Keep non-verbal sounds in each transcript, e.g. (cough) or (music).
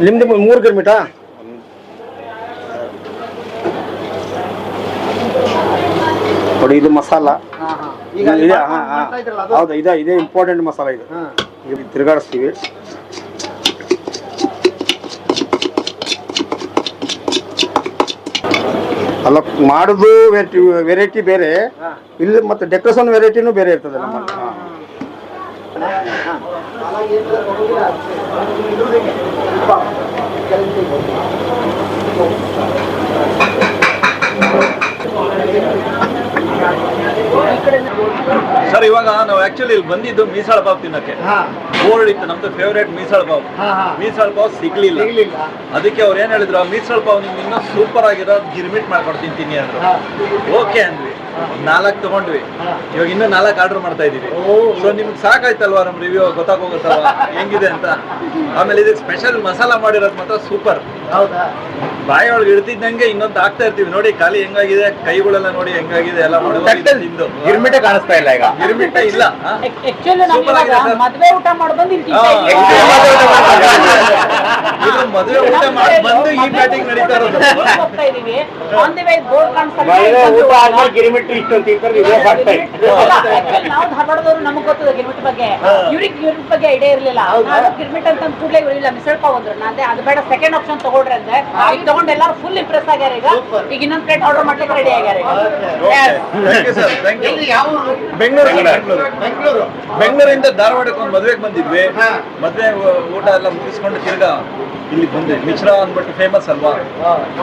ನಿಮ್ದು ಮೂರು ಗಿರ್ಮಿಟಾ ನೋಡಿ ಇದು ಮಸಾಲ. ಹೌದಾ ಇದೆ ಹಾ, ಹಾ. ಹೌದು ಇದೆ ಇದೇ ಇಂಪಾರ್ಟೆಂಟ್ ಮಸಾಲ ಇದು. ಹಾ. ಇದು ತಿರುಗಾಡಿಸ್ತೀವಿ. ಅಲ್ಲ ಮಾಡೋದು ವೆರೈಟಿ ಬೇರೆ. ಇಲ್ಲಿ ಮತ್ತೆ ಡೆಕೋರೇಷನ್ ವೆರೈಟಿನೂ ಬೇರೆ ಇರ್ತದೆ ನಮ್ಮಲ್ಲಿ. ಹಾ. ಸರ್ ಇವಾಗ ನಾವು ಆಕ್ಚುಲಿ ಇಲ್ಲಿ ಬಂದಿದ್ದು ಮೀಸಾಳ ಬಾಬ್ ತಿನ್ನಕ್ಕೆ. ಹಾ. ಬೋರ್ಡ್ ಇತ್ತು ನಮ್ದು ಫೇವ್ರೇಟ್ ಮೀಸಾಳ ಬಾಬ್ ಮೀಸಾಳ ಬಾಬ್ ಸಿಗ್ಲಿಲ್ಲ. ಅದಕ್ಕೆ ಅವ್ರು ಏನ್ ಹೇಳಿದ್ರು ಮೀಸಾಳ ಬಾವ್ ನಿಮ್ಗೆ ಇನ್ನೂ ಸೂಪರ್ ಆಗಿರೋ ಗಿರ್ಮಿಟ್ ಮಾಡ್ಕೊಂಡು ತಿಂತೀನಿ ಅಂದ್ರು. ಓಕೆ ಅಂದ್ವಿ. ನಾಲ್ಕು ತಗೊಂಡ್ವಿ. ಇವಾಗ ಇನ್ನೂ ನಾಲ್ಕು ಆರ್ಡರ್ ಮಾಡ್ತಾ ಇದೀವಿ. ಸೊ ನಿಮ್ಗೆ ಸಾಕಾಯ್ತಲ್ವಾ ನಮ್ಮ ರಿವ್ಯೂ ಗೊತ್ತಾಗೋಗುತ್ತಲ್ವಾ? ಹೆಂಗಿದೆ ಅಂತ? ಆಮೇಲೆ ಇದಕ್ಕೆ ಸ್ಪೆಷಲ್ ಮಸಾಲಾ ಮಾಡಿರೋದು ಮಾತ್ರ ಸೂಪರ್ ಹೌದಾ? ಬಾಯಿ ಒಳಗೆ ಇಡ್ತಿದ್ದಂಗೆ ಇನ್ನೊಂದು ಹಾಕ್ತಾ ಇರ್ತೀವಿ. ನೋಡಿ ಖಾಲಿ ಹೆಂಗಾಗಿದೆ? ಕೈಗಳೆಲ್ಲ ನೋಡಿ ಹೆಂಗಾಗಿದೆ? ಎಲ್ಲ ಮಾಡಿ ತಿಂದು. ಗಿರ್ಮಿಟೆ ಕಾಣಿಸ್ತಾ ಇಲ್ಲ ಈಗ. ಗಿರ್ಮಿಟ್ಟ ಇಲ್ಲ. ಮದ್ವೆ ಊಟ. ಇದು ಮದುವೆ ಊಟ ಮಾಡಿ ಬಂದು ಈ ಬ್ಯಾಟಿಂಗ್ ನಡೀತಾ ಇರೋದು. ಗಿರ್ಮಿಟ್ ಇಷ್ಟು ಅಂತ ಇಬ್ಬರು ನಾವು ಧಾರವಾಡದವರು ನಮಗ್ ಗೊತ್ತದ ಗಿರ್ಮಿಟ್ ಬಗ್ಗೆ. ಇವ್ರಿಗೆ ಗಿರ್ಮಿಟ್ ಬಗ್ಗೆ ಐಡಿಯಾ ಇರಲಿಲ್ಲ? ನಾನು ಗಿರ್ಮಿಟ್ ಅಂತ ಕೂಡಲೇ ಕೂಡ್ಲೇ ಇವ್ರಿಲ್ಲ ಬಂದ್ರು ಪಾವ್ ಅಂದ್ರು. ನಾನೇ ಅದು ಬೇಡ ಸೆಕೆಂಡ್ ಆಪ್ಷನ್ ತಗೊಳ್ರಿ ಅಂದ್ರೆ ಈಗ ತಗೊಂಡ್ ಎಲ್ಲಾರು ಫುಲ್ ಇಂಪ್ರೆಸ್ ಆಗ್ಯಾರ ಈಗ. ಈಗ ಇನ್ನೊಂದು ಪ್ಲೇಟ್ ಆರ್ಡರ್ ಮಾಡ್ಲಿಕ್ಕೆ ರೆಡಿ ಆಗ್ಯಾರ ಈಗ. Thank you sir thank you ಎಲ್ಲಿ ಯಾವ ಬೆಂಗಳೂರು ಬೆಂಗಳೂರು. ಬೆಂಗಳೂರು. ಬೆಂಗಳೂರಿಂದ ಧಾರವಾಡಕ್ಕೆ ಒಂದು ಮದುವೆಗೆ ಬಂದಿದ್ವಿ. ಮದುವೆ ಊಟ ಎಲ್ಲ ಮುಗಿಸ್ಕೊಂಡು ತಿರ್ಗಾ ಇಲ್ಲಿ ಬಂದೆ. ಮಿಶ್ರಾ ಅಂದ್ಬಿಟ್ಟು ಫೇಮಸ್ ಅಲ್ವಾ?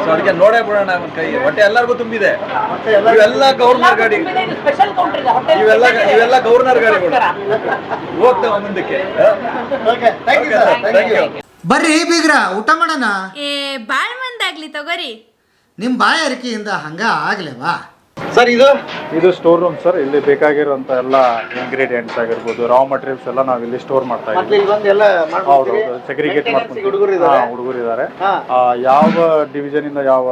ಸೊ ಅದಕ್ಕೆ ನೋಡೇ ಬಿಡೋಣ ಅವನ ಕೈ. ಹೊಟ್ಟೆ ಎಲ್ಲರಿಗೂ ತುಂಬಿದೆ. ಮತ್ತೆ ಎಲ್ಲ ಇವೆಲ್ಲ ಗೌರ್ನರ್ ಗಾಡಿ. ಸ್ಪೆಷಲ್ ಕೌಂಟರ್ ಇದೆ. ಇವೆಲ್ಲ ಇವೆಲ್ಲ ಗೌರ್ನರ್ ಗಾಡಿಗಳು ಹೋಗ್ತಾವ ಮುಂದಕ್ಕೆ. Okay thank you sir thank you ಬರ್ರಿ ಬೀಗ್ರ ಊಟ ಮಾಡೋಣ? ಏ ಬಾಳ್ ಮಂದಾಗ್ಲಿ ತಗೋರಿ. ನಿಮ್ ಬಾಯ ಅರಿಕೆಯಿಂದ ಹಂಗ ಆಗ್ಲೇವಾ? ಸರ್ ಇದು? ಇದು ಸ್ಟೋರ್ ರೂಮ್ ಸರ್ ಇಲ್ಲಿ ಬೇಕಾಗಿರುವಂತ ಎಲ್ಲ ಇಂಗ್ರೀಡಿಯೆಂಟ್ಸ್ ಆಗಿರ್ಬೋದು ರಾ ಮಟೀರಿಯಲ್ಸ್ ಎಲ್ಲ ನಾವು ಇಲ್ಲಿ ಸ್ಟೋರ್ ಮಾಡ್ತಾ ಇದ್ದೀವಿ. ಹೌದು ಸೆಗ್ರಿಗೇಟ್ ಮಾಡ್ಕೊಂಡು ಹುಡುಗರು ಇದ್ದಾರೆ ಯಾವ ಡಿವಿಷನ್ ಇಂದ ಯಾವ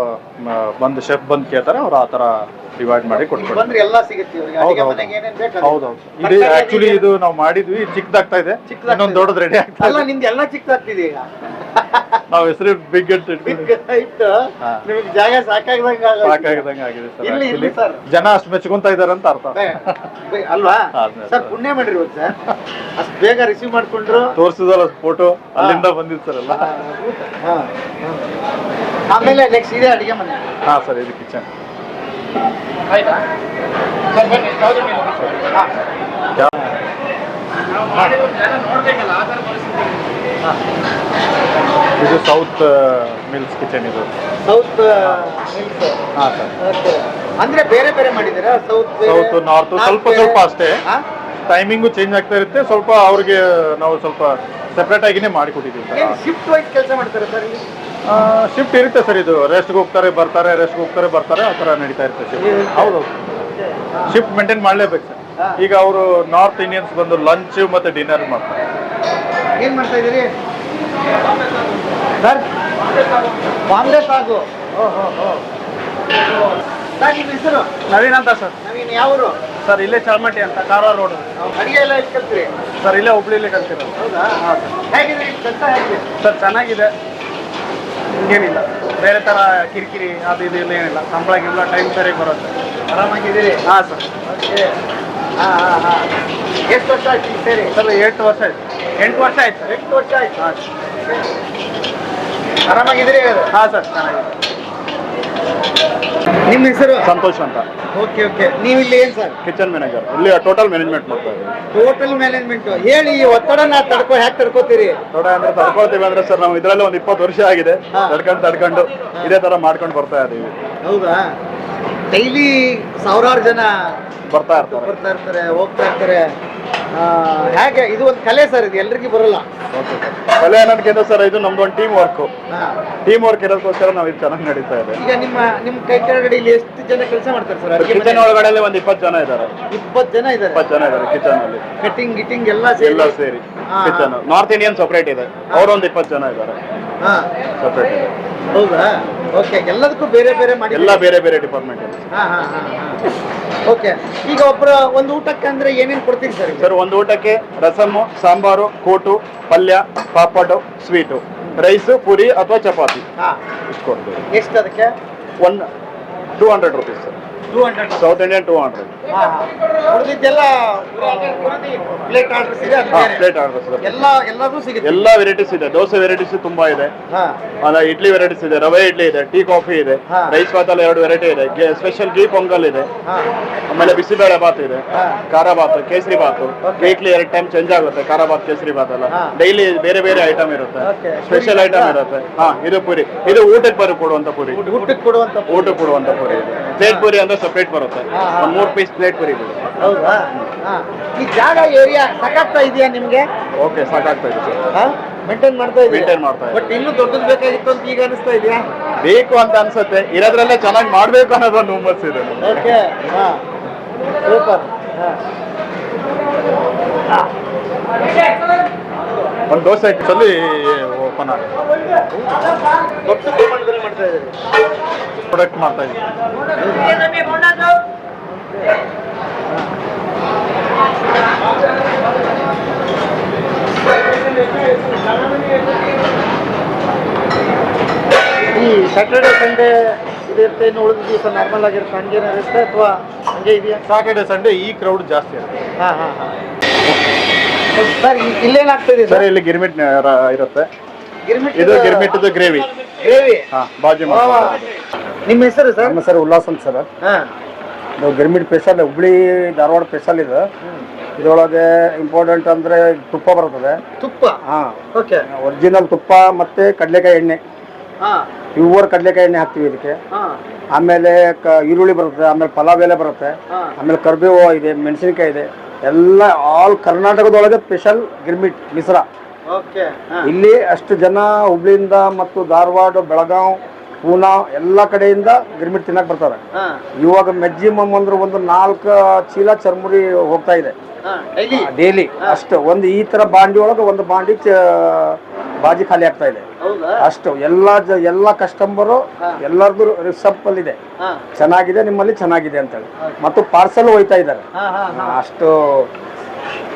ಬಂದ್ ಶೆಫ್ ಬಂದು ಕೇಳ್ತಾರೆ ಅವ್ರು ಆ ತರ ಡಿವೈಡ್ ಮಾಡಿ ಕೊಟ್ಬಿಡ್ತಾರೆ ಹೌದೌದು ಇದು ಆಕ್ಚುಲಿ ಇದು ನಾವು ಮಾಡಿದ್ವಿ ಚಿಕ್ಕದಾಗ್ತಾ ಇದೆ. ಇನ್ನೊಂದು. ದೊಡ್ಡದು ರೆಡಿ ಆಗ್ತಾ ಇದೆ. ನಾವು ಹೆಸರು ಬಿಗ್ ಅಂತ ಇಟ್ಟು. ನಿಮ್ಗೆ ಜಾಗ ಸಾಕಾಗ್ದಂಗ ಸಾಕಾಗದಂಗೆ ಆಗಿದೆ ಸರ್. ಇರ್ಲಿ ಸರ್. ಜನ ಅಷ್ಟು ಮೆಚ್ಕೊಂತ ಇದಾರೆ ಅಂತ ಅರ್ಥ. ಅಲ್ವಾ? Sir sir. ಪುಣ್ಯ ಮಾಡಿರಿ ಇವತ್ತು ಸರ್. ಅಷ್ಟು ಬೇಗ ರಿಸೀವ್ ಮಾಡ್ಕೊಂಡ್ರು. ತೋರಿಸಿದಲ್ಲ ಫೋಟೋ ಅಲ್ಲಿಂದ ಬಂದಿದ್ ಸರ್ ಎಲ್ಲ. ಹಾ. ಆಮೇಲೆ ನೆಕ್ಸ್ಟ್ ಇದೆ ಅಡಿಗೆ ಮನೆ. ಹಾ ಸರ್ ಇದು ಕಿಚನ್ (laughs) ಇದು ಸೌತ್ ಮಿಲ್ಸ್ ಕಿಚನ್ ಇದು. ಸೌತ್ ಮಿಲ್ಸ್ ಹಾ. ಸರ್ ಅಂದ್ರೆ ಬೇರೆ ಬೇರೆ ಮಾಡಿದ್ದೀರಾ? ಸೌತ್ ಸೌತ್ ನಾರ್ತ್ ಸ್ವಲ್ಪ ಸ್ವಲ್ಪ ಅಷ್ಟೇ. ಟೈಮಿಂಗು ಚೇಂಜ್ ಆಗ್ತಾ ಇರುತ್ತೆ. ಸ್ವಲ್ಪ ಅವ್ರಿಗೆ ನಾವು ಸ್ವಲ್ಪ ಸೆಪ್ರೇಟ್ ಆಗಿನೇ ಮಾಡಿಕೊಟ್ಟಿದ್ದೀವಿ ಸರ್ ಶಿಫ್ಟ್ ವೈಸ್ ಕೆಲಸ ಮಾಡ್ತಾರೆ ಸರ್ ಇಲ್ಲಿ? ಶಿಫ್ಟ್ ಇರುತ್ತೆ ಸರ್ ಇದು. ರೆಸ್ಟ್ಗೆ ಹೋಗ್ತಾರೆ ಬರ್ತಾರೆ ರೆಸ್ಟ್ಗೆ ಹೋಗ್ತಾರೆ ಬರ್ತಾರೆ ಆ ಥರ ನಡೀತಾ ಇರುತ್ತೆ ಶಿಫ್ಟ್ ಹೌದು. ಶಿಫ್ಟ್ ಮೇಂಟೈನ್ ಮಾಡಲೇಬೇಕು ಸರ್ ಈಗ ಅವರು ನಾರ್ತ್ ಇಂಡಿಯನ್ಸ್ ಬಂದು ಲಂಚ್ ಮತ್ತು ಡಿನ್ನರ್ ಮಾಡ್ತಾರೆ. ಏನ್ ಮಾಡ್ತಾ ಇದೀರಿ ಸರ್ ಬಾಂಬೆ ಸಾಗು. ಸರ್ ನಿಮ್ಮ ಹೆಸರು? ನವೀನ್ ಅಂತ ಸರ್. ನವೀನ್ ಯಾವರು ಸರ್ ಇಲ್ಲೇ ಚಾಲ್ಮಟ್ಟಿ ಅಂತ ಕಾರವಾರ ರೋಡ್. ಅಡಿಗೆ ಎಲ್ಲ ಎಷ್ಟು ಕಲ್ತ್ರಿ? ಸರ್ ಇಲ್ಲೇ ಹುಬ್ಳಿಲಿ ಕಲ್ತಿರೋದು. ಹೌದಾ? ಹೇಗಿದೆ ಕೆಲಸ ಹೇಗಿದೆ? ಸರ್ ಚೆನ್ನಾಗಿದೆ. ಏನಿಲ್ಲ ಬೇರೆ ಥರ ಕಿರಿಕಿರಿ ಅದು ಇದು ಇಲ್ಲ ಏನಿಲ್ಲ. ಸಂಬಳ ಗಿಂಬಳ ಟೈಮ್ ಸರಿಯಾಗಿ ಬರುತ್ತೆ. ಆರಾಮಾಗಿದ್ದೀರಿ? ಹಾಂ ಸರ್. ಓಕೆ. ಎಷ್ಟು ವರ್ಷ ಆಯ್ತು ಈಗ ಸೇರಿ? ಸರ್ ಎಂಟು ವರ್ಷ ಆಯ್ತು. ಎಂಟು ವರ್ಷ ಆಯ್ತು? ಸರ್ ಎಂಟು ವರ್ಷ ಆಯ್ತು. ಆರಾಮಾಗಿದ್ದೀರಿ ಹಾಂ ಸರ್ ಚೆನ್ನಾಗಿದೆ ನಿಮ್ಮ ಹೆಸರು? ಸಂತೋಷ್ ಅಂತ. Okay okay. ನೀವು ಇಲ್ಲಿ ಏನ್ ಸರ್? ಕಿಚನ್ ಮ್ಯಾನೇಜರ್ ಇಲ್ಲಿ ಟೋಟಲ್ ಮ್ಯಾನೇಜ್ಮೆಂಟ್ ಮಾಡ್ತಾ ಇದ್ದೀವಿ ಟೋಟಲ್ ಮ್ಯಾನೇಜ್ಮೆಂಟ್ ಹೇಳಿ ಈ ಒತ್ತಡನ ತಡ್ಕೊ ಹ್ಯಾಕ್ ತಡ್ಕೋತೀರಿ? ನೋಡ ಅಂದ್ರೆ ತಡ್ಕೊಳ್ತೀವಿ ಅಂದ್ರೆ ಸರ್ ನಾವು ಇದರಲ್ಲಿ ಒಂದು ಇಪ್ಪತ್ತು ವರ್ಷ ಆಗಿದೆ. ಹಾ. ತಡ್ಕೊಂಡು ತಡ್ಕೊಂಡು ಇದೇ ತರ ಮಾಡ್ಕೊಂಡು ಬರ್ತಾ ಇದೀವಿ. ಹೌದಾ? ಡೈಲಿ ಸಾವಿರಾರು ಜನ ಬರ್ತಾ ಇರ್ತಾರೆ. ಬರ್ತಾ ಇರ್ತಾರೆ ಹೋಗ್ತಾ ಇರ್ತಾರೆ. ಆ, ಹೇಗೆ? ಇದು ಒಂದು ಕಲೆ ಸರ್ ಇದು ಎಲ್ರಿಗೂ ಬರಲ್ಲ. ಕಲೆ ಅನ್ನೋದಕ್ಕೆ ಸರ್ ಇದು ನಮ್ದು ಒಂದು ಟೀಮ್ ವರ್ಕ್ ಟೀಮ್ ವರ್ಕ್ ಇರೋದಕ್ಕೋಸ್ಕರ ನಾವು ಇದು ಚೆನ್ನಾಗಿ ನಡೀತಾ ಇದೆ. ಈಗ ನಿಮ್ಮ ನಿಮ್ಮ ಕೈ ಕೆಳಗಡೆ ಇಲ್ಲಿ ಎಷ್ಟು ಜನ ಕೆಲಸ ಮಾಡ್ತಾರೆ ಸರ್? ಕಿಚನ್ ಒಳಗಡೆ ಒಂದು ಇಪ್ಪತ್ತು ಜನ ಇದ್ದಾರೆ ಇಪ್ಪತ್ತು ಜನ ಇದ್ದಾರೆ ಇಪ್ಪತ್ತು ಜನ ಇದ್ದಾರೆ ಕಿಚನ್ ಅಲ್ಲಿ. ಕಟಿಂಗ್ ಗಿಟಿಂಗ್ ಎಲ್ಲ ಎಲ್ಲ ಸೇರಿ. ಸೇರಿ ಕಿಚನ್ ನಾರ್ತ್ ಇಂಡಿಯನ್ ಸಪ್ರೇಟ್ ಇದೆ. ಅವರೊಂದು ಇಪ್ಪತ್ತು ಜನ ಇದ್ದಾರೆ ಹಾ. ಸಪ್ರೇಟ್ ಇದೆ. ಹೌದಾ? ಓಕೆ ಎಲ್ಲದಕ್ಕೂ ಬೇರೆ ಬೇರೆ ಮಾಡಿ ಎಲ್ಲ ಬೇರೆ ಬೇರೆ ಡಿಪಾರ್ಟ್ಮೆಂಟ್ ಇದೆ ಹಾ ಹಾ ಹಾ ಹಾ. ಓಕೆ ಈಗ ಒಬ್ಬರ ಒಂದು ಊಟಕ್ಕೆ ಅಂದ್ರೆ ಏನೇನು ಕೊಡ್ತೀರಿ ಸರ್ ಸರ್ ಒಂದು ಊಟಕ್ಕೆ ರಸಮ್ಮು ಸಾಂಬಾರು ಕೂಟು ಪಲ್ಯ ಪಾಪಡು ಸ್ವೀಟು ರೈಸು ಪುರಿ ಅಥವಾ ಚಪಾತಿ. ಹಾ. ಇಷ್ಟು ಕೊಡ್ತೀವಿ ಎಷ್ಟು ಅದಕ್ಕೆ? One two hundred rupees sir two hundred south Indian two hundred ಹಾ ಹಾ. ಉಳಿದಿದ್ದೆಲ್ಲ ಪ್ಲೇಟ್ ಆರ್ಡರ್ಸ್ ಇದೆ ಅದು ಬೇರೆ. ಪ್ಲೇಟ್ ಆರ್ಡರ್ ಸರ್ ಎಲ್ಲ ಎಲ್ಲದೂ ಸಿಗುತ್ತೆ. ಎಲ್ಲ ವೆರೈಟೀಸ್ ಇದೆ. ದೋಸೆ ವೆರೈಟೀಸ್ ತುಂಬಾ ಇದೆ. ಹಾ. ಆಮೇಲೆ ಇಡ್ಲಿ ವೆರೈಟೀಸ್ ಇದೆ ರವೆ ಇಡ್ಲಿ ಇದೆ ಟೀ ಕಾಫಿ ಇದೆ. ರೈಸ್ ರೈಸ್ ಅಲ್ಲಿ ಎರಡು ವೆರೈಟಿ ಇದೆ. ಸ್ಪೆಷಲ್ ಗೀ ಪೊಂಗಲ್ ಇದೆ. ಹಾ. ಆಮೇಲೆ ಬಿಸಿಬೇಳೆ ಬಾತ್ ಇದೆ. ಹಾ. ಖಾರ ಬಾತ್ ಕೇಸರಿ ಭಾತ್. ವೀಕ್ಲಿ ಎರಡು ಟೈಮ್ ಚೇಂಜ್ ಆಗುತ್ತೆ ಖಾರ ಬಾತ್ ಕೇಸರಿ ಬಾತ್ ಎಲ್ಲ. ಹಾ. ಡೈಲಿ ಬೇರೆ ಬೇರೆ ಐಟಮ್ ಇರುತ್ತೆ. Okay. ಸ್ಪೆಷಲ್ ಐಟಮ್ ಇರುತ್ತೆ? ಹಾ ಇದು ಪುರಿ. ಇದು ಊಟಕ್ಕೆ ಬರೋ ಕೊಡುವಂತ ಪುರಿ. ಊಟಕ್ಕೆ ಕೊಡುವಂತ ಊಟಕ್ಕೆ ಕೊಡುವಂತ ಪುರಿ. ಇದೆ ಪ್ಲೇಟ್ ಪುರಿ ಅಂದ್ರೆ ಸಪ್ರೇಟ್ ಬರುತ್ತೆ. ಒಂದು ಮೂರು ಪೀಸ್ ಪ್ಲೇಟ್ ಬರುತ್ತೆ ಹೌದಾ? ಹಾ. ಈ ಜಾಗ ಏರಿಯಾ ಸಾಕಾಗ್ತಾ ಇದೆಯಾ ನಿಮ್ಗೆ? ಓಕೆ ಸಾಕಾಗ್ತಾ ಇದೆ. ಸರ್ ಮೇಂಟೈನ್ ಮಾಡ್ತಾ ಇದೀಯ? Maintain ಮಾಡ್ತಾ ಇದ್ದೀನಿ. ಬಟ್ ಇನ್ನೂ ದೊಡ್ಡದು ಬೇಕಾಗಿತ್ತು ಅಂತ ಈಗ ಅನಿಸ್ತಾ ಇದೆಯಾ? ಬೇಕು ಅಂತ ಅನ್ಸುತ್ತೆ. ಇರೋದ್ರಲ್ಲೇ ಚೆನ್ನಾಗಿ ಮಾಡ್ಬೇಕು ಅನ್ನೋದೊಂದು ಹುಮ್ಮಸ್ ಇದೆ ಓಕೆ ಹಾ. ಸೂಪರ್ ಹಾ. ಒಂದು ದೋಸೆ ಅಲ್ಲಿ ಓಪನ್ ಇದ್ದೀರಿ ಪ್ರೊಡಕ್ಟ್ ಮಾಡ್ತಾ ಇದ್ದೀವಿ ಈ ಸ್ಯಾಟರ್ಡೆ ಸಂಡೇ ಇದಿರುತ್ತೆ ಇನ್ನು ಉಳಿದ ದಿವಸ ನಾರ್ಮಲ್ ಆಗಿರುತ್ತೆ ಹಂಗೇನಿರುತ್ತೆ ಅಥವಾ ಹಂಗೆ ಇದೆಯಾ? ಸ್ಯಾಟರ್ಡೆ ಸಂಡೇ ಈ ಕ್ರೌಡ್ ಜಾಸ್ತಿ ಇರುತ್ತೆ. ಹಾಂ ಹಾಂ ಹಾ. ಸರ್ ಇಲ್ಲೇನಾಗ್ತಿದೆ ಸರ್ ಇಲ್ಲಿ ಗಿರ್ಮಿಟ್ ಇರುತ್ತೆ. ಗಿರ್ಮಿಟ್ ಇದು ಗ್ರೇವಿ. ಗ್ರೇವಿ? ಹಾ ಬಾಜಿ ನಿಮ್ಮ ಹೆಸರು ಸರ್? ನಮ್ಮ ಸರ್ ಉಲ್ಲಾಸ್ ಅಂತ ಸರ್ ಇದು ಗಿರ್ಮಿಟ್ ಸ್ಪೆಷಲ್ ಹುಬ್ಳಿ ಧಾರವಾಡ ಸ್ಪೆಷಲ್ ಇದು. ಇದರೊಳಗೆ ಇಂಪಾರ್ಟೆಂಟ್ ಅಂದ್ರೆ ತುಪ್ಪ ಬರ್ತದೆ. ತುಪ್ಪ? ಹಾ. ಓಕೆ. ಒರಿಜಿನಲ್ ತುಪ್ಪ ಮತ್ತೆ ಕಡಲೆಕಾಯಿ ಎಣ್ಣೆ. ಹಾ. ಪ್ಯೂರ್ ಕಡಲೆಕಾಯಿ ಎಣ್ಣೆ ಹಾಕ್ತೀವಿ ಇದಕ್ಕೆ. ಆಮೇಲೆ ಈರುಳ್ಳಿ ಬರುತ್ತೆ ಆಮೇಲೆ ಪಲಾವ್ ಎಲೆ ಬರುತ್ತೆ. ಆಮೇಲೆ ಕರ್ಬೇವು ಇದೆ ಮೆಣಸಿನಕಾಯಿ ಇದೆ. ಎಲ್ಲ ಆಲ್ ಕರ್ನಾಟಕದೊಳಗೆ ಸ್ಪೆಷಲ್ ಗಿರ್ಮಿಟ್ ಮಿಶ್ರಾ ಇಲ್ಲಿ ಅಷ್ಟು ಜನ ಹುಬ್ಳಿಯಿಂದ ಮತ್ತು ಧಾರವಾಡ ಬೆಳಗಾವ್ ಪೂನಾ ಎಲ್ಲ ಕಡೆಯಿಂದ ಗಿರ್ಮಿಟ್ ತಿನ್ನಕ್ ಬರ್ತಾರೆ. ಇವಾಗ ಮ್ಯಾಕ್ಸಿಮಮ್ ಅಂದ್ರೆ ಒಂದು ನಾಲ್ಕು ಚೀಲ ಚರ್ಮುರಿ ಹೋಗ್ತಾ ಇದೆ. ಡೈಲಿ ಅಷ್ಟು. ಒಂದು ಈ ತರ ಬಾಂಡಿ ಒಳಗೆ ಒಂದು ಬಾಂಡಿ ಬಾಜಿ ಖಾಲಿ ಆಗ್ತಾ ಇದೆ. ಅಷ್ಟು. ಎಲ್ಲ ಎಲ್ಲ ಕಸ್ಟಮರು ಎಲ್ಲರದು ಅಲ್ಲಿ ಇದೆ. ಚೆನ್ನಾಗಿದೆ ನಿಮ್ಮಲ್ಲಿ ಚೆನ್ನಾಗಿದೆ ಅಂತೇಳಿ. ಮತ್ತು ಪಾರ್ಸಲ್ ಹೋಯ್ತಾ ಇದ್ದಾರೆ. ಅಷ್ಟು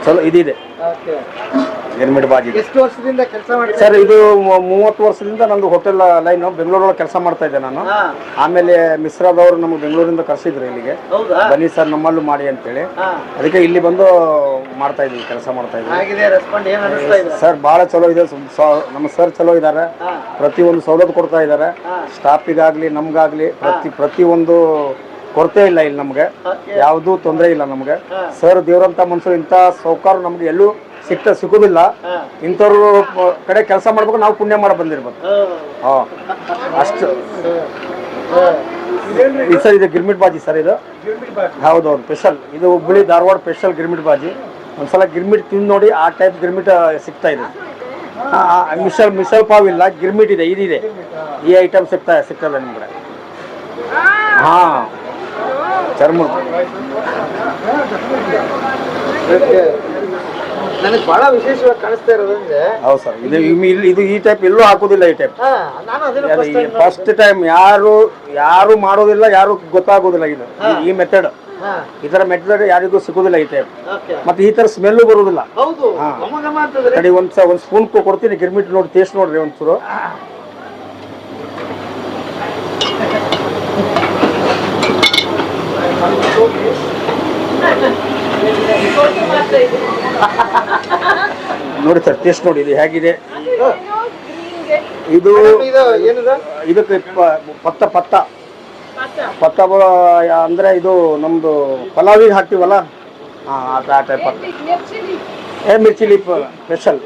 ಚಲೋ ಇದಿದೆ. ಗಿರ್ಮಿಟ್ ಬಾಜಿ ಎಷ್ಟು ವರ್ಷದಿಂದ ಕೆಲಸ ಮಾಡ್ತೀರಾ ಸರ್ ಇದು ಮೂವತ್ತು ವರ್ಷದಿಂದ ನಂದು ಹೋಟೆಲ್ ಲೈನ್ ಬೆಂಗಳೂರೊಳಗೆ ಕೆಲಸ ಮಾಡ್ತಾ ಇದ್ದೆ ನಾನು. ಆಮೇಲೆ ಮಿಶ್ರಾದವರು ನಮ್ಗೆ ಬೆಂಗಳೂರಿಂದ ಕರೆಸಿದ್ರು ಇಲ್ಲಿಗೆ. ಬನ್ನಿ ಸರ್ ನಮ್ಮಲ್ಲೂ ಮಾಡಿ ಅಂತೇಳಿ. ಅದಕ್ಕೆ ಇಲ್ಲಿ ಬಂದು ಮಾಡ್ತಾ ಇದ್ವಿ ಕೆಲಸ ಮಾಡ್ತಾ ಇದ್ವಿ ಸರ್ ಭಾಳ ಚಲೋ ಇದೆ. ನಮ್ಮ ಸರ್ ಚಲೋ ಇದ್ದಾರೆ. ಪ್ರತಿ ಪ್ರತಿಯೊಂದು ಸವಲತ್ತು ಕೊಡ್ತಾ ಇದ್ದಾರೆ. ಸ್ಟಾಫಿಗಾಗಲಿ ನಮ್ಗಾಗ್ಲಿ ಪ್ರತಿ ಪ್ರತಿಯೊಂದು ಕೊರತೆ ಇಲ್ಲ ಇಲ್ಲಿ ನಮ್ಗೆ. ಯಾವುದೂ ತೊಂದರೆ ಇಲ್ಲ ನಮ್ಗೆ. ಸರ್ ದೇವ್ರಂತ ಮನುಷ್ಯರು ಇಂಥ ಸೌಕಾರ ನಮ್ಗೆ ಎಲ್ಲೂ ಸಿಕ್ತ ಸಿಗುದಿಲ್ಲ. ಇಂಥವ್ರ ಕಡೆ ಕೆಲಸ ಮಾಡ್ಬೇಕು ನಾವು ಪುಣ್ಯ ಮಾಡ ಬಂದಿರ್ಬೇಕು. ಹಾ. ಅಷ್ಟು. ಇದು ಸರ್ ಇದು ಗಿರ್ಮಿಟ್ ಬಾಜಿ ಸರ್ ಇದು. ಹೌದೌದು ಸ್ಪೆಷಲ್. ಇದು ಹುಬ್ಬಳ್ಳಿ ಧಾರವಾಡ ಸ್ಪೆಷಲ್ ಗಿರ್ಮಿಟ್ ಬಾಜಿ. ಒಂದ್ಸಲ ಗಿರ್ಮಿಟ್ ತಿಂದು ನೋಡಿ ಆ ಟೈಪ್ ಗಿರ್ಮಿಟ್ ಸಿಗ್ತಾ ಇದೆ. ಮಿಸಲ್ ಮಿಸಲ್ ಪಾವ್ ಇಲ್ಲ ಗಿರ್ಮಿಟ್ ಇದೆ ಇದಿದೆ. ಈ ಐಟಮ್ ಸಿಗ್ತಾ ಸಿಗ್ತದೆ ನಿಮ್ಗೆ. ಹಾ. ಚರ್ಮ ನನಗೆ ಬಹಳ ವಿಶೇಷವಾಗಿ ಕಾಣಿಸ್ತಾ ಇರೋದಂದ್ರೆ ಹೌದು ಸರ್. ಇದು ಇಲ್ಲಿ ಇದು ಈ ಟೈಪ್ ಎಲ್ಲೂ ಹಾಕೋದಿಲ್ಲ ಈ ಟೈಪ್ ಹಾ ನಾನು ಅದನ್ನ first time ಫಸ್ಟ್ ಟೈಮ್ ಯಾರು ಯಾರು ಮಾಡೋದಿಲ್ಲ ಯಾರು ಗೊತ್ತಾಗೋದಿಲ್ಲ ಇದು. ಈ- ಈ ಮೆಥಡ್ ಹಾ. ಈ ತರ ಮೆಥಡ್ ಯಾರಿಗೂ ಸಿಗೋದಿಲ್ಲ ಈ ಟೈಪ್ ಮತ್ತೆ ಈ ತರ ಸ್ಮೆಲ್ಲು ಬರೋದಿಲ್ಲ. ಹೌದು. ಅಂತಂದ್ರೆ ಕಡೆ ಒಂದ್ ಸ- ಒಂದ್ ಸ್ಪೂನ್ ಕೊಡ್ತೀನಿ ಗಿರ್ಮಿಟ್ ನೋಡಿ ಟೇಸ್ಟ್ ನೋಡ್ರಿ ಒಂಚೂರು. (laughs) ನೋಡಿ ಸರ್ ಟೇಸ್ಟ್ ನೋಡಿ, ಇದು ಹೇಗಿದೆ? ಇದು ಇದಕ್ಕೆ ಪತ್ತ ಪತ್ತ. ಪತ್ತ ಅಂದ್ರೆ ಇದು ನಮ್ದು ಪಲಾವಿಗೆ ಹಾಕ್ತಿವಲ್ಲ? ಹಾಂ ಆ ಟೈಪ್ ಏ, ಮಿರ್ಚಿ ಲೀಪ್ ಸ್ಪೆಷಲ್.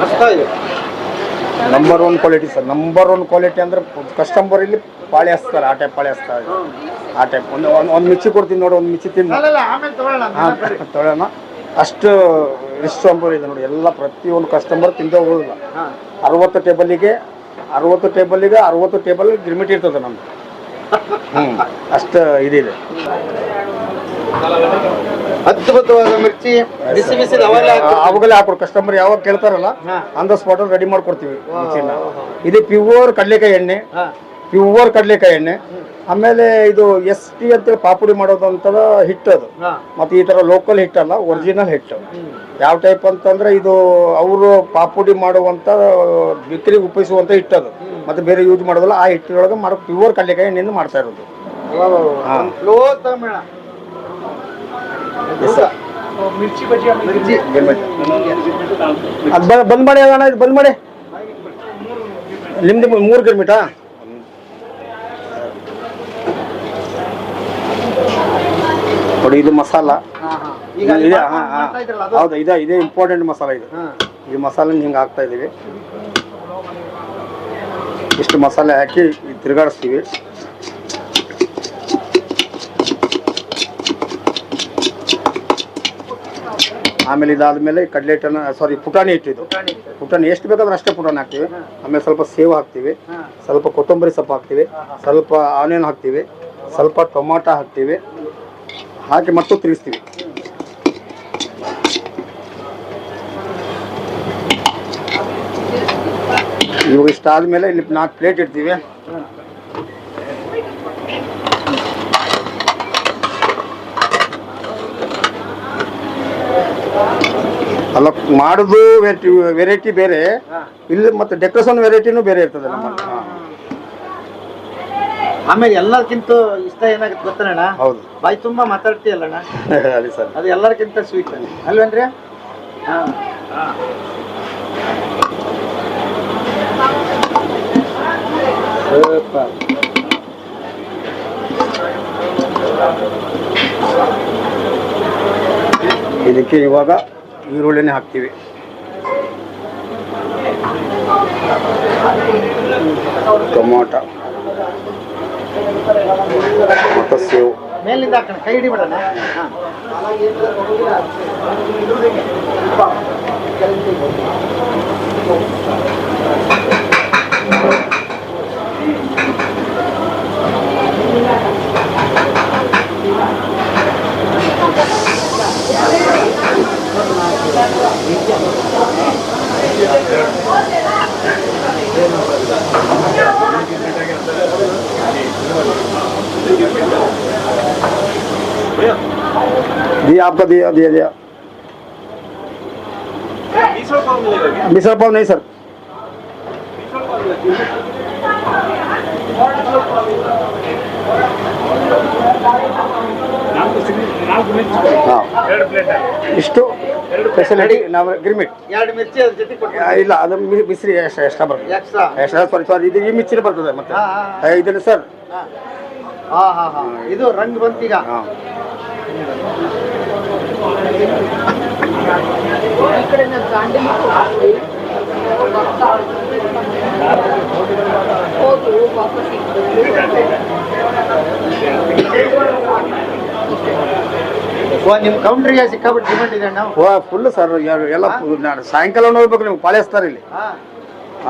ಮಸ್ತ ಇದೆ. Number one quality sir number one quality ಅಂದ್ರೆ ಕಸ್ಟಮರ್ ಇಲ್ಲಿ ಪಾಳಿ ಹಚ್ತಾರೆ ಆ ಟೈಪ್ ಪಾಳಿ ಹಚ್ತಾರೆ ಆ ಟೈಪ್ ಒಂದು ಒಂದು ಒಂದು ಮಿರ್ಚಿ ಕೊಡ್ತೀನಿ ನೋಡಿ ಒಂದು ಮಿಚ್ಚಿ ತಿಂದು ತಗೊಳ್ಳೋಣ ಹಾಂ ತೊಳೆಯೋಣ ಅಷ್ಟು ಅಂಬರ್ ಇದೆ ನೋಡಿ ಎಲ್ಲ ಪ್ರತಿಯೊಂದು ಕಸ್ಟಮರ್ ತಿಂದೇ ಹೋಗೋದಿಲ್ಲ. ಅರವತ್ತು ಟೇಬಲಿಗೆ ಅರವತ್ತು ಟೇಬಲಿಗೆ ಅರವತ್ತು ಟೇಬಲ್ ಗಿರ್ಮಿಟ್ ಇರ್ತದೆ ನಮ್ದು. ಹ್ಞೂ ಅಷ್ಟು ಇದಿದೆ. ಅದ್ಭುತವಾದ ಮಿರ್ಚಿ. ಬಿಸಿ ಬಿಸಿ ಅವಾಗಲೇ ಹಾಕೊಡು ಕಸ್ಟಮರ್ ಯಾವಾಗ ಕೇಳ್ತಾರಲ್ಲ ಆನ್ ದ ಸ್ಪಾಟ್ ರೆಡಿ ಮಾಡ್ಕೊಡ್ತೀವಿ ಮಿರ್ಚಿನ. ಇದು ಪ್ಯೂರ್ ಕಡಲೆಕಾಯಿ ಎಣ್ಣೆ. ಪ್ಯೂರ್ ಕಡಲೆಕಾಯಿ ಎಣ್ಣೆ. ಆಮೇಲೆ ಇದು ಎಸ್ ಟಿ ಅಂತೇಳಿ ಪಾಪುಡಿ ಮಾಡೋದು ಅಂತದ ಹಿಟ್ಟು ಅದು. ಮತ್ತೆ ಈ ತರ ಲೋಕಲ್ ಹಿಟ್ಟಲ್ಲ ಒರಿಜಿನಲ್ ಹಿಟ್ಟು ಯಾವ ಟೈಪ್ ಅಂತಂದ್ರೆ ಇದು ಅವರು ಪಾಪುಡಿ ಮಾಡುವಂತ ಬಿಕ್ರಿಗೆ ಉಪಯೋಗಿಸುವಂತ ಹಿಟ್ ಅದು. ಮತ್ತೆ ಬೇರೆ ಯೂಸ್ ಮಾಡೋದಲ್ಲ ಆ ಹಿಟ್ಟಿನೊಳಗೆ ಮಾಡೋ ಪ್ಯೂರ್ ಕಡಲೆಕಾಯಿ ಎಣ್ಣೆಯಿಂದ ಮಾಡ್ತಾ ಇರೋದು ಹಾ. ಫ್ಲೋ ತಮಿಳ ಮಿರ್ಚಿ ಅದ್ ಬಂದ್ ಮಾಡಿ ಅಣ್ಣ ಇದು ಬಂದ್ ಮಾಡಿ. ನಿಮ್ದು ಮೂರು ಗಿರ್ಮಿಟಾ ನೋಡಿ ಇದು ಮಸಾಲ? ಹೌದು ಇದೆ ಇದೇ ಇಂಪಾರ್ಟೆಂಟ್ ಮಸಾಲ ಇದು. ಈ ಮಸಾಲೆ ಹಿಂಗೆ ಹಾಕ್ತಾ ಇದ್ದೀವಿ ಇಷ್ಟು ಮಸಾಲೆ ಹಾಕಿ ತಿರುಗಾಡಿಸ್ತೀವಿ. ಆಮೇಲೆ ಇದಾದ್ಮೇಲೆ ಕಡಲೆ ಹಿಟ್ಟನ್ನ ಸಾರಿ ಪುಟಾಣಿ ಹಿಟ್ಟಿದ್ದು ಪುಟಾಣಿ ಎಷ್ಟು ಬೇಕಾದ್ರೆ ಅಷ್ಟೇ ಪುಟಾಣಿ ಹಾಕ್ತೀವಿ. ಆಮೇಲೆ ಸ್ವಲ್ಪ ಸೇವ್ ಹಾಕ್ತೀವಿ. ಸ್ವಲ್ಪ ಕೊತ್ತಂಬರಿ ಸೊಪ್ಪು ಹಾಕ್ತೀವಿ. ಸ್ವಲ್ಪ ಆನಿಯನ್ ಹಾಕ್ತೀವಿ. ಸ್ವಲ್ಪ ಟೊಮಾಟೊ ಹಾಕ್ತೀವಿ. ಹಾಕಿ ಮತ್ತು ತಿರುಗಿಸ್ತೀವಿ. ಇವಾಗ ಇಷ್ಟ ಆದಮೇಲೆ ಇಲ್ಲಿ ನಾಲ್ಕು ಪ್ಲೇಟ್ ಇಡ್ತೀವಿ. ಅಲ್ಲ ಮಾಡುದು ವೆರೈಟಿ ಬೇರೆ. ಇಲ್ಲಿ ಮತ್ತೆ ಡೆಕೋರೇಷನ್ ವೆರೈಟಿನೂ ಬೇರೆ ಇರ್ತದೆ ನಮ್ಮಲ್ಲಿ. ಆಮೇಲೆ ಎಲ್ಲರಿಗಿಂತ ಇಷ್ಟ ಏನಾಗುತ್ತೆ ಗೊತ್ತಣ್ಣ ಹೌದು. ಬಾಯಿ ತುಂಬಾ ಮಾತಾಡ್ತೀಯಲ್ಲಣ್ಣ? ಅದೇ (laughs) ಸರ್. ಅದು ಎಲ್ಲರಿಗಿಂತ ಸ್ವೀಟ್ ಅಲ್ವೇನ್ರಿ ಹಾ. ಇದಕ್ಕೆ ಇವಾಗ ಈರುಳ್ಳಿನೇ ಹಾಕ್ತೀವಿ. ಟೊಮೊಟ ಮತ್ತು ಸೇವು. ಮೇಲಿಂದ ಹಾಕೋಣ ಕೈ ಹಿಡಿಬಿಡಣ ಹಾ. जी आपका दिया दिया दिया। बीस पाव नहीं सर Thank you. ಹಾಂ. ಇಷ್ಟು. ಫೆಸಿಲಿಟಿ ನಾವು ಗಿರ್ಮಿಟ್. ಎರಡು ಮಿರ್ಚಿ ಅದ್ರ ಜೊತೆ ಕೊಟ್ಟು ಇಲ್ಲ ಅದು ಮಿ- ಮಿಸ್ರಿ ಎಷ್ಟು ಎಕ್ಸ್ಟ್ರಾ ಬರ್ತದೆ. ಎಕ್ಸ್ಟ್ರಾ. ಎಕ್ಸ್ಟ್ರಾ ಸಾರಿ ಸಾರಿ ಇದು ಈ ಮಿಕ್ಸಿನ ಬರ್ತದೆ ಮತ್ತೆ. ಹಾ, ಹಾ, ಹಾ. ಇದನ್ನು ಸರ್. ಹಾ. ಹಾ ಹಾ ಇದು ರಂಗ್ ಬಂತೀಗ. ಹಾಂ. ನಿಮ್ಮ ಕೌಂಟ್ರಿಗೆ ಸಿಕ್ಕಾಬಿಟ್ಟು ಡಿಮಾಂಡ್ ಇದೆ ಓ ಫುಲ್ ಸರ್ ಎಲ್ಲ full. ನಾನು ಸಾಯಂಕಾಲ ನೋಡ್ಬೇಕು ನೀವು ಪಾಲಿಸ್ತಾರೆ ಇಲ್ಲಿ. ಹಾ.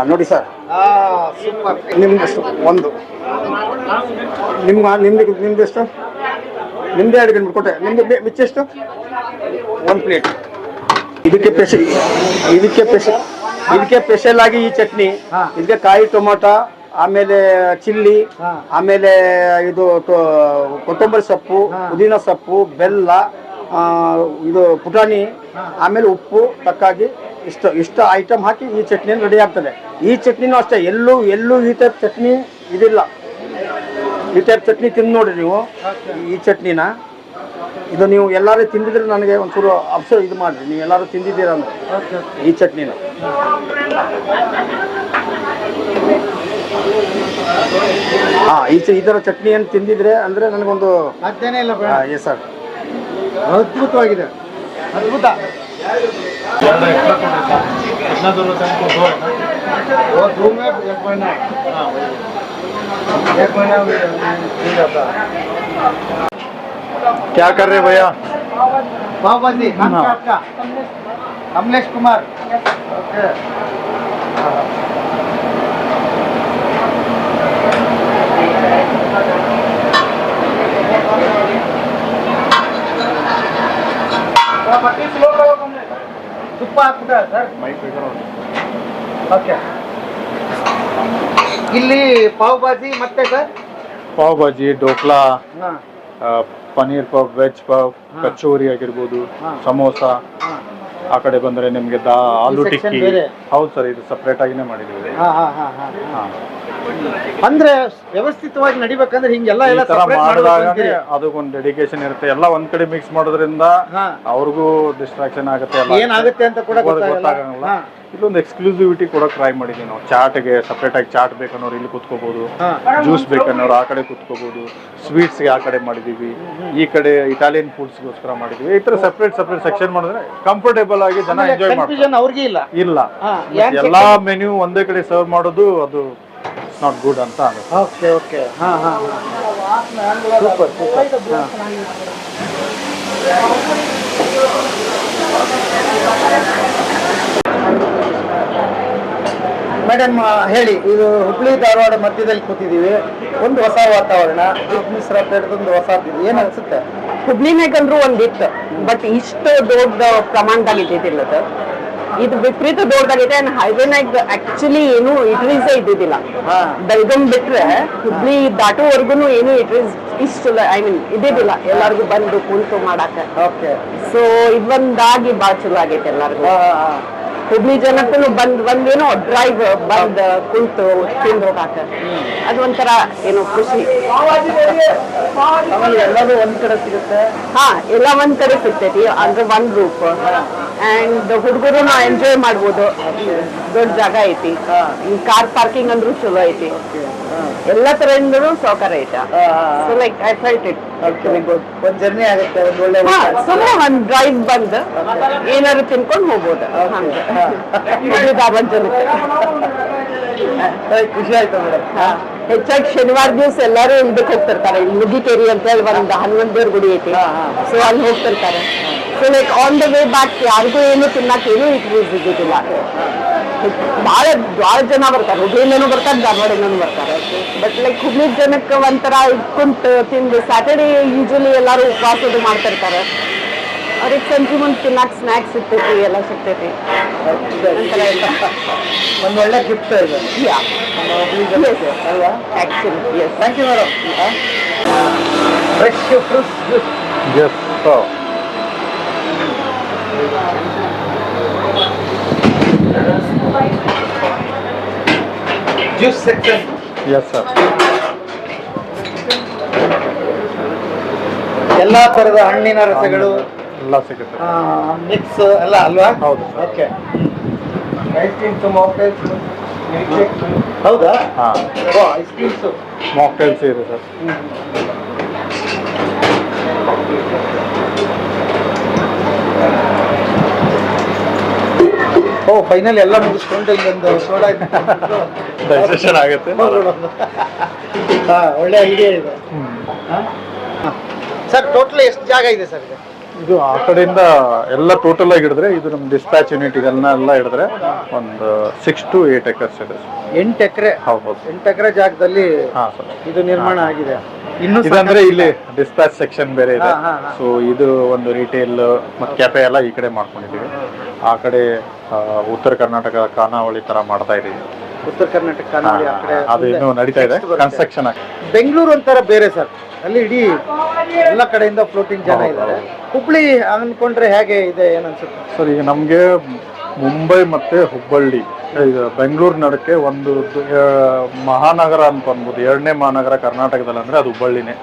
ನೋಡಿ ಸರ್ ಆ ಸೂಪರ್ ನಿಮ್ದೆಷ್ಟು ಒಂದು. ನಿಮ್ಮ ನಿಮ್ದು ಎಷ್ಟು? ನಿಮ್ದೇ ಎರಡು ಗಂಟೆ ಕೊಟ್ಟೆ. ನಿಮ್ದು ಬೆ- ಮಿಚ್ಚೆಷ್ಟು ಒಂದು ಪ್ಲೇಟ್ ಇದಕ್ಕೆ ಸ್ಪೆಷಲ್ ಇದಕ್ಕೆ ಸ್ಪೆಷಲ್ ಇದಕ್ಕೆ ಸ್ಪೆಷಲ್ ಆಗಿ ಈ ಚಟ್ನಿ. ಹಾ. ಇದಕ್ಕೆ ಕಾಯಿ ಟೊಮೊಟೊ ಆಮೇಲೆ ಚಿಲ್ಲಿ ಹಾ. ಆಮೇಲೆ ಇದು ಟೊ- ಕೊತ್ತಂಬರಿ ಸೊಪ್ಪು ಹಾ. ಪುದೀನ ಸೊಪ್ಪು ಬೆಲ್ಲ ಆ, ಇದು ಪುಟಾಣಿ ಆಮೇಲೆ ಉಪ್ಪು ತಕ್ಕಾಗಿ ಇಷ್ಟು ಇಷ್ಟು ಐಟಮ್ ಹಾಕಿ ಈ ಚಟ್ನಿ ರೆಡಿ ಆಗ್ತದೆ. ಈ ಚಟ್ನಿನೂ ಅಷ್ಟೇ ಎಲ್ಲೂ ಎಲ್ಲೂ ಈ ಟೈಪ್ ಚಟ್ನಿ ಇದಿಲ್ಲ. ಈ ಟೈಪ್ ಚಟ್ನಿ ತಿಂದು ನೋಡಿ ನೀವು ಈ ಚಟ್ನಿನ. ಇದು ನೀವು ಎಲ್ಲರೂ ತಿಂದಿದ್ರೆ ನನಗೆ ಒಂಚೂರು ಅಪ್ಸ ಇದು ಮಾಡಿರಿ ನೀವು ಎಲ್ಲರೂ ತಿಂದಿದ್ದೀರ ಅಂದ್ರೆ ಈ ಚಟ್ನಿನ. ಹಾಂ ಈ ಚ- ಈ ಥರ ಚಟ್ನಿ ಏನು ತಿಂದಿದ್ರೆ ಅಂದರೆ ನನಗೊಂದು ಇಲ್ಲ ಎಸ್ ಸರ್ ಅದ್ಭುತವಾಗಿದೆ ಅದ್ಭುತ वो धूम में एक महीना एक महीना भी नहीं जाता क्या कर रहे भैया पाव भाजी नाम क्या आपका Kamlesh Kumar okay sir. Mike okay. ಇಲ್ಲಿ ಪಾವ್ ಭಾಜಿ ಮತ್ತೆ ಸರ್? ಪಾವ್ ಭಾಜಿ ಡೋಕ್ಲಾ ಪನೀರ್ ಪಾವ್ ವೆಜ್ ಪಾವ್ ಕಚೋರಿ ಆಗಿರ್ಬೋದು ಸಮೋಸ. ಆ ಕಡೆ ಬಂದ್ರೆ ನಿಮಗೆ ದಾ ಆಲೂ ಟಿಕ್ಕಿ. ಹೌದು ಸರ್ ಇದು ಸಪ್ರೇಟ್ ಆಗಿನೇ ಮಾಡಿದ್ದೀವಿ. ಹಾ ಹಾ ಹಾ ಹಾ. ಹಾ. ಅಂದ್ರೆ ವ್ಯವಸ್ಥಿತವಾಗಿ ನಡಿಬೇಕಂದ್ರೆ ಹಿಂಗೆಲ್ಲ ಎಲ್ಲ ತರ ಮಾಡಿದಾಗ. ಅದಕ್ಕೊಂದು ಡೆಡಿಕೇಶನ್ ಇರುತ್ತೆ. ಎಲ್ಲ ಒಂದ್ ಕಡೆ ಮಿಕ್ಸ್ ಮಾಡೋದ್ರಿಂದ. ಅವ್ರಿಗೂ ಡಿಸ್ಟ್ರಾಕ್ಷನ್ ಆಗುತ್ತೆ ಏನಾಗುತ್ತೆ ಅಂತ ಕೂಡ ಗೊತ್ತಾಗಲ್ಲ. ಇಲ್ಲೊಂದು ಎಕ್ಸ್ಕ್ಲೂಸಿವಿಟಿ ಕೂಡ ಟ್ರೈ ಮಾಡಿದೀವಿ ನಾವು. ಚಾಟ್ಗೆ ಸಪ್ರೇಟ್ ಆಗಿ ಚಾಟ್ ಬೇಕನ್ನೋರು ಇಲ್ಲಿ ಕುತ್ಕೋಬಹುದು. ಜ್ಯೂಸ್ ಬೇಕನ್ನೋರು ಆ ಕಡೆ ಕುತ್ಕೋಬಹುದು ಸ್ವೀಟ್ಸ್ಗೆ ಆ ಕಡೆ ಮಾಡಿದೀವಿ. ಈ ಕಡೆ ಇಟಾಲಿಯನ್ ಫುಡ್ಸ್ಗೋಸ್ಕರ ಮಾಡಿದೀವಿ. ಈ ತರ ಸಪ್ರೇಟ್ ಸಪ್ರೇಟ್ ಸೆಕ್ಷನ್ ಮಾಡಿದ್ರೆ ಕಂಫರ್ಟೇಬಲ್ ಆಗಿ ಜನ ಎಂಜಾಯ್ ಮಾಡ್ತಾರೆ. ಇಲ್ಲ. ಎಲ್ಲಾ ಮೆನ್ಯೂ ಒಂದೇ ಕಡೆ ಸರ್ವ್ ಮಾಡೋದು ಅದು ನಾಟ್ ಗುಡ್ ಅಂತ ಆಗುತ್ತೆ. ಓಕೆ ಓಕೆ ಹಾ ಹಾ ಸೂಪರ್ ಸೂಪರ್ ಮೇಡಮ್ ಹೇಳಿ ಇದು ಹುಬ್ಳಿ ಧಾರವಾಡ ಮಧ್ಯದಲ್ಲಿ ಕೂತಿದ್ದೀವಿ. ಒಂದು ಹೊಸ ವಾತಾವರಣ ಮಿಶ್ರ ಒಂದು ಹೊಸ ಏನ್ ಅನ್ಸುತ್ತೆ? ಹುಬ್ಳಿನಾಗಂದ್ರೂ ಒಂದಿತ್ತು ಬಟ್ ಇಷ್ಟು ದೊಡ್ಡ ಪ್ರಮಾಣದಲ್ಲಿ ಇದ್ದಿದ್ದಿಲ್ಲ ಸರ್. ಇದು ವಿಪರೀತ ದೊಡ್ಡದಾಗಿದೆ ಅಂಡ್ ಹೈವೇನಾಗ ಆಕ್ಚುಲಿ ಏನು ಇಟ್ರೀಸೇ ಇದ್ದಿದ್ದಿಲ್ಲ. ಬೆಳಗಾಂ ಬಿಟ್ರೆ ಹುಬ್ಳಿ ದಾಟೋವರೆಗೂ ಏನು ಇಟ್ರೀಸ್ ಇಷ್ಟು ಐ ಮೀನ್ ಇದ್ದಿದ್ದಿಲ್ಲ. ಎಲ್ಲಾರ್ಗು ಬಂದು ಕುಂತು ಮಾಡಾಕ ಓಕೆ. ಸೊ ಇದೊಂದಾಗಿ ಭಾಳ ಚಲೋ ಆಗೈತೆ ಎಲ್ಲಾರ್ಗು. ಹುಬ್ಳಿ ಜನಕ್ಕೂ ಬಂದ್ ಬಂದೇನೋ ಡ್ರೈವ್ ಬಂದ್ ಕುಂತು ತಿಂದು ಹೋಗಾಕ. ಅದು ಒಂಥರ ಏನೋ ಖುಷಿ. ಎಲ್ಲರೂ ಒಂದ್ ಕಡೆ ಸಿಗುತ್ತೆ. ಹಾ ಎಲ್ಲ ಒಂದ್ ಕಡೆ ಸಿಗ್ತೈತಿ. ಅಂದ್ರೆ ಒಂದ್ ರೂಪ್. ಅಂಡ್ ಹುಡುಗರು ಎಂಜಾಯ್ ಮಾಡ್ಬೋದು. ದೊಡ್ಡ ಜಾಗ ಐತಿ. ಈ ಕಾರ್ ಪಾರ್ಕಿಂಗ್ ಅಂದ್ರೂ ಚಲೋ ಐತಿ. ಎಲ್ಲ ತರದಿಂದಲೂ ಸೌಕರ್ಯ ಐತೆ. So like I felt it ಒಂದ್ ಜರ್ನಿ ಆಗುತ್ತೆ ಒಳ್ಳೆ ಸುಮ್ಮನೆ ಒಂದ್ ಡ್ರೈವ್ ಬಂದ್ ಏನಾದ್ರು ತಿನ್ಕೊಂಡು ಹೋಗ್ಬೋದು. ಹಂಗೆ. ಖುಷಿ ಆಯ್ತು ಮೇಡಮ್. ಹೆಚ್ಚಾಗಿ ಶನಿವಾರ ದಿವಸ ಎಲ್ಲರೂ ಇದಕ್ಕೆ ಹೋಗ್ತಿರ್ತಾರೆ. ಮುಗಿಕೇರಿ ಅಂತ ಹೇಳಿ ಒಂದು ಹನುಮಂತ ದೇವ್ರ ಗುಡಿ ಐತಿ. ಸೊ ಅಲ್ಲಿ ಹೋಗ್ತಿರ್ತಾರೆ. So like on the way back ಯಾರಿಗೂ ಏನು ತಿನ್ನಕ್ಕೆ ಏನು ಇಟ್ರೀಸ್ ಇದ್ದಿದ್ದಿಲ್ಲ. ಭಾಳ ಭಾಳ ಜನ ಬರ್ತಾರೆ. ಹುಬ್ಳಿಯಿಂದನೂ ಬರ್ತಾರೆ ಧಾರವಾಡಿಂದನೂ ಬರ್ತಾರೆ. ಬಟ್ ಲೈಕ್ ಹುಬ್ಳಿ ಜನಕ್ಕೆ ಒಂಥರ ಇಟ್ಕೊಂಡು ತಿಂದು ಸ್ಯಾಟರ್ಡೇ ಯೂಶಲಿ ಎಲ್ಲರೂ ಉಪವಾಸದು ಮಾಡ್ತಿರ್ತಾರೆ. ಅವ್ರಿಗೆ ಸಂಜೆ ಮುಂದೆ ತಿನ್ನಕ್ ಸ್ನಾಕ್ಸ್ ಸಿಗ್ತೈತಿ ಎಲ್ಲ ಸಿಗ್ತೈತಿ. ಒಂದು ಒಳ್ಳೆ ಗಿಫ್ಟ್ ಇದು ಯಾ ಅಲ್ವಾ? Yes thank you madam fresh fruits juice juice section yes sir ಎಲ್ಲಾ ತರದ ಹಣ್ಣಿನ ರಸಗಳು ಎಲ್ಲ ಸಿಗುತ್ತೆ. ಮಿಕ್ಸ್ ಎಲ್ಲ ಅಲ್ವಾ? ಹೌದು. ಓಕೆ ಐಸ್ ಕ್ರೀಮ್ ಮಾಕ್ಟೈಲ್ಸ್ ಹೌದಾ? ಹಾಂ. ಐಸ್ ಕ್ರೀಮ್ಸ್ ಮಾಕ್ಟೈಲ್ಸ್ ಇದೆ ಸರ್. ಓ ಫೈನಲ್ ಎಲ್ಲ ಮುಗಿಸ್ಕೊಂಡು ಇಲ್ಲೊಂದು ಸೋಡಾ ಡೈಜೆಷನ್ ಆಗುತ್ತೆ. ಹಾಂ ಒಳ್ಳೆ ಐಡಿಯಾ ಇದೆ. ಸರ್ ಟೋಟಲ್ ಎಷ್ಟು ಜಾಗ ಇದೆ ಸರ್ ಇದು? ಇದು ಆ ಕಡೆಯಿಂದ ಎಲ್ಲ ಟೋಟಲ್ ಆಗಿ ಹಿಡಿದ್ರೆ ಇದು ನಮ್ಮ ಡಿಸ್ಪ್ಯಾಚ್ ಯೂನಿಟ್ ಇದೆಲ್ಲ ಎಲ್ಲ ಹಿಡಿದ್ರೆ ಒಂದು ಸಿಕ್ಸ್ ಟು ಏಟ್ ಎಕರ್ಸ್ ಇದೆ ಎಂಟು ಎಕರೆ? ಹೌದು. ಎಂಟು ಎಕರೆ ಜಾಗದಲ್ಲಿ ಹಾ ಸರ್ ಇದು ನಿರ್ಮಾಣ ಆಗಿದೆ. ಇನ್ನು ಇದಂದ್ರೆ ಇಲ್ಲಿ ಡಿಸ್ಪ್ಯಾಚ್ ಸೆಕ್ಷನ್ ಬೇರೆ ಇದೆ. ಹಾ, ಹಾ, ಹಾ. ಸೊ ಇದು ಒಂದು ರಿಟೇಲ್ ಮತ್ತೆ ಕ್ಯಾಫೆ ಎಲ್ಲ ಈ ಕಡೆ ಮಾಡ್ಕೊಂಡಿದ್ದೀವಿ. ಆ ಕಡೆ ಆ, ಉತ್ತರ ಕರ್ನಾಟಕ ಖಾನಾವಳಿ ತರ ಮಾಡ್ತಾ ಇದೀವಿ. ಉತ್ತರ ಕರ್ನಾಟಕ ಆ ಕಡೆ ಅದು ಇನ್ನೂ ನಡೀತಾ ಇದೆ. next ಬರುತ್ತೆ. ಕನ್ಸ್ಟ್ರಕ್ಷನ್ ಬೆಂಗಳೂರು ಒಂಥರ ಬೇರೆ ಸರ್. ಅಲ್ಲಿ ಇಡೀ ಎಲ್ಲ ಕಡೆಯಿಂದ ಫ್ಲೋಟಿಂಗ್ ಜನ ಇದ್ದಾರೆ. ಹುಬ್ಬಳ್ಳಿ ಹುಬ್ಳಿ ಅನ್ಕೊಂಡ್ರೆ ಹೇಗೆ ಇದೆ ಏನನ್ಸುತ್ತೆ? ಸರ್ ಈಗ ನಮಗೆ ಮುಂಬೈ ಮತ್ತೆ ಹುಬ್ಬಳ್ಳಿ ಈಗ ಬೆಂಗಳೂರು ನಡಕ್ಕೆ ಒಂದು ದು- ಆ, ಮಹಾನಗರ ಅಂತ ಅನ್ಬೋದು. ಎರಡನೇ ಮಹಾನಗರ ಕರ್ನಾಟಕದಲ್ಲಿ ಅಂದ್ರೆ ಅದು ಹುಬ್ಬಳ್ಳಿನೇ.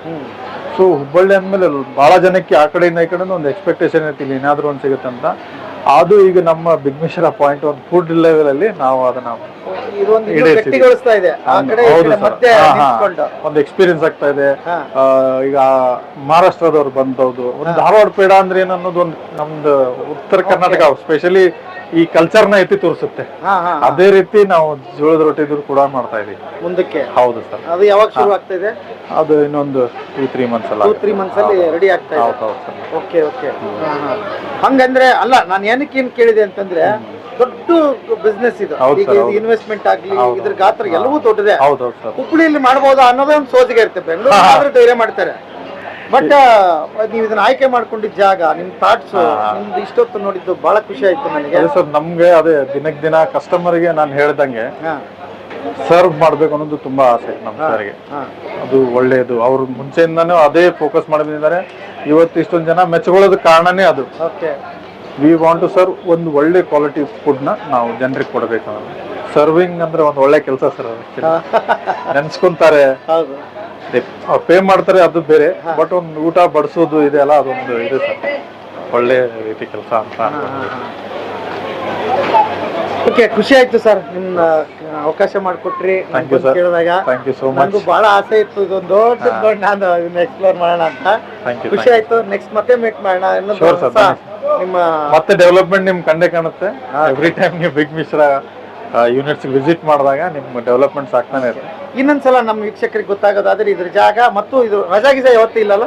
ಸೊ ಹುಬ್ಬಳ್ಳಿ ಅಂದಮೇಲೆ ಬಹಳ ಜನಕ್ಕೆ ಆ ಕಡೆಯಿಂದ ಈ ಕಡೆಯಿಂದ ಒಂದು ಎಕ್ಸ್ಪೆಕ್ಟೇಷನ್ ಇರ್ತಿಲ್ಲ ಏನಾದರೂ ಒಂದು ಸಿಗುತ್ತೆ ಅಂತ. ಅದು ಈಗ ನಮ್ಮ ಬಿಗ್ ಮಿಶ್ರ ಪಾಯಿಂಟ್ ಒಂದು ಫುಡ್ ಲೆವೆಲ್ ಅಲ್ಲಿ ನಾವು ಅದನ್ನ. ಒಂದು ಎಕ್ಸ್ಪೀರಿಯನ್ಸ್ ಆಗ್ತಾ ಇದೆ. ಈಗ ಮಹಾರಾಷ್ಟ್ರದವ್ರು ಬಂದವ್ದು. ಒಂದು ಧಾರವಾಡ ಪೇಡ ಅಂದ್ರೆ ಏನನ್ನೋದು ಒಂದು ನಮ್ದು ಉತ್ತರ ಕರ್ನಾಟಕ ಸ್ಪೆಷಲಿ ಈ ಕಲ್ಚರ್ನ ಎತ್ತಿ ತೋರಿಸುತ್ತೆ. ಹಾ ಹಾ ಅದೇ ರೀತಿ ನಾವು ಜೋಳದ ರೊಟ್ಟಿದು ಕೂಡ ಮಾಡ್ತಾ ಇದೀವಿ. ಮುಂದಕ್ಕೆ. ಹೌದು ಸರ್. ಅದು ಯಾವಾಗ ಶುರು ಆಗ್ತಾ ಇದೆ? ಅದು ಇನ್ನೊಂದು ಟೂ ತ್ರೀ ಮಂತ್ಸ್ ಅಲ್ಲ ಟೂ ತ್ರೀ ಮಂತ್ಸ್ ಅಲ್ಲಿ ರೆಡಿ ಆಗ್ತಾ ಇದೆ. ಹೌದು ಹೌದು ಸರ್. ಓಕೆ ಓಕೆ ಹಂಗಂದ್ರೆ ಅಲ್ಲ ನಾನು ಏನಕ್ಕೆ ಏನ್ ಕೇಳಿದೆ ಅಂತಂದ್ರೆ ದೊಡ್ಡ ಬಿಸ್ನೆಸ್ ಇದು. ಹೌದು ಈಗ ಹೌದು. ಇನ್ವೆಸ್ಟ್ಮೆಂಟ್ ಆಗ್ಲಿ ಹೌದು. ಇದ್ರ ಗಾತ್ರ ಎಲ್ಲವೂ ದೊಡ್ಡದೇ. ಹೌದು ಹೌದು ಸರ್. ಹುಬ್ಳಿಯಲ್ಲಿ ಮಾಡಬಹುದಾ ಅನ್ನೋದೇ ಒಂದು ಸೋಜಿಗೆ ಇರುತ್ತೆ. ಬೆಂಗಳೂರು ಧೈರ್ಯ ಮಾಡ್ತಾರೆ. ಬಟ್ ನೀವು ಇದನ್ನ ಆಯ್ಕೆ ಮಾಡ್ಕೊಂಡಿದ್ದ ಜಾಗ ನಿಮ್ ಥಾಟ್ಸ್ ನಿಮ್ದು ಇಷ್ಟೊತ್ತು ನೋಡಿದ್ದು ಬಹಳ ಖುಷಿ ಆಯ್ತು ನನಗೆ. ಅದೇ ಸರ್ ನಮ್ಗೆ ಅದೇ ದಿನಕ್ ದಿನ ಕಸ್ಟಮರ್ಗೆ ನಾನು ಹೇಳ್ದಂಗೆ ಸರ್ವ್ ಮಾಡ್ಬೇಕು ಅನ್ನೋದು ತುಂಬಾ ಆಸೆ ನಮ್ಮ ಸರ್ಗೆ. ಅದು ಒಳ್ಳೆಯದು ಅವ್ರು ಮುಂಚೆಯಿಂದಾನು ಅದೇ ಫೋಕಸ್ ಮಾಡಿ ಇವತ್ತು ಇಷ್ಟೊಂದು ಜನ ಮೆಚ್ಕೊಳ್ಳೋದು ಕಾರಣನೇ ಅದು. Okay we want to serve ಒಂದು ಒಳ್ಳೆ ಕ್ವಾಲಿಟಿ ಫುಡ್ನ ನಾವು ಜನರಿಗೆ ಕೊಡಬೇಕು ಸರ್ವಿಂಗ್ ಅಂದ್ರೆ ಒಂದು ಒಳ್ಳೆ ಕೆಲಸ ಸರ್ (laughs) ನೆನ್ಸ್ಕೊಂತಾರೆ. ಪೇ ಮಾಡ್ತಾರೆ ಅದು ಬೇರೆ. ಬಟ್ ಒಂದು ಊಟ ಬಡಿಸೋದು ಇದೆಯಲ್ಲ ಅದೊಂದು ಇದೆ ಸರ್ ಒಳ್ಳೆ ರೀತಿ ಕೆಲಸ ಅಂತ ಓಕೆ ಖುಷಿ ಆಯ್ತು ಸರ್ ನಿಮ್ಮ ಅವಕಾಶ ಮಾಡಿಕೊಟ್ರಿ. ಕೇಳಿದಾಗ. ನನಗೂ ಬಹಳ ಆಸೆ ಇತ್ತು ಇದೊಂದು ದೊಡ್ಡ ನಾನು ಇದನ್ನ ಎಕ್ಸ್ಪ್ಲೋರ್ ಮಾಡೋಣ ಅಂತ. ಖುಷಿ ಆಯ್ತು. ನೆಕ್ಸ್ಟ್ ಮತ್ತೆ ಮೀಟ್ ಮಾಡೋಣ. ಇನ್ನೊಂದು ನಿಮ್ಮ ಮತ್ತೆ ಡೆವಲಪ್ಮೆಂಟ್ ನಿಮ್ ಕಂಡೇ ಕಾಣುತ್ತೆ. ಎವ್ರಿ ಟೈಮ್ ನೀವು ಬಿಗ್ ಮಿಶ್ರಾ ಯೂನಿಟ್ಸ್ ವಿಸಿಟ್ ಮಾಡಿದಾಗ ನಿಮ್ಮ ಡೆವಲಪ್ಮೆಂಟ್ಸ್ ಆಗ್ತಾನೆ ಇರುತ್ತೆ. ಇನ್ನೊಂದ್ಸಲ ನಮ್ಮ ವೀಕ್ಷಕರಿಗೆ ಗೊತ್ತಾಗೋದಾದ್ರೆ ಇದ್ರ ಜಾಗ ಮತ್ತು ಇದು ರಜಾ ಗಿಜಾ ಯಾವತ್ತೂ ಇಲ್ಲಲ್ಲ?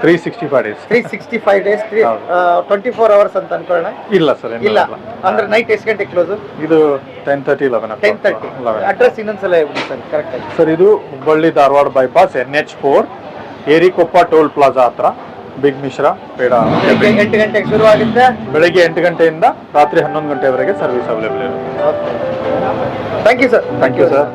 Three sixty five days three sixty five days three twenty four hours ಅಂತ ಅನ್ಕೊಳ್ಳೋಣ. ಇಲ್ಲ ಸರ್ ಇಲ್ಲ. ಅಂದ್ರೆ ನೈಟ್ ಎಷ್ಟು ಗಂಟೆ ಕ್ಲೋಸ್ ಇದು ten thirty eleven ten thirty address ಇನ್ನೊಂದ್ಸಲ ಹೇಳ್ಬಿಡಿ ಸರ್ ಕರೆಕ್ಟ್ ಸರ್ ಇದು Hubballi Dharwad bypass N H four Yerikoppa toll plaza ಹತ್ರ. ಬಿಗ್ ಮಿಶ್ರಾ ಪೇಡ. ಎಂಟು ಗಂಟೆಗೆ ಶುರು ಆಗುತ್ತೆ ಬೆಳಗ್ಗೆ ಎಂಟು ಗಂಟೆಯಿಂದ ರಾತ್ರಿ ಹನ್ನೊಂದು ಗಂಟೆವರೆಗೆ ಸರ್ವಿಸ್ ಅವೈಲೇಬಲ್ ಇರುತ್ತೆ. Thank you sir thank you sir